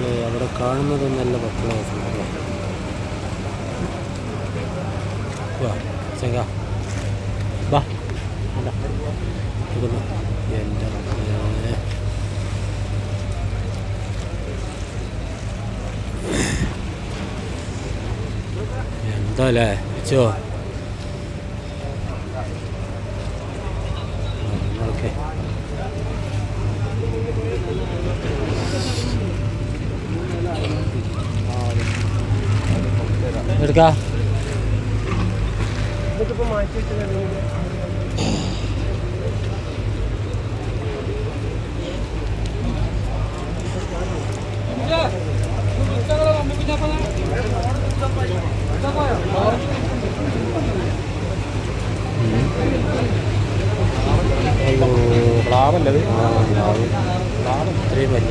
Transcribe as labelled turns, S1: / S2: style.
S1: മക്കളെ അവിടെ കാണുന്നതൊന്നല്ല മക്കളെ വാ ചെങ്ക വാ എന്റെ മക്കളെ. എന്താ അല്ലേ? വെച്ചോ. ഓക്കെ. എടുക്കാം.
S2: പ്ലാവല്ലത്
S1: ഇത്രയും വലിയ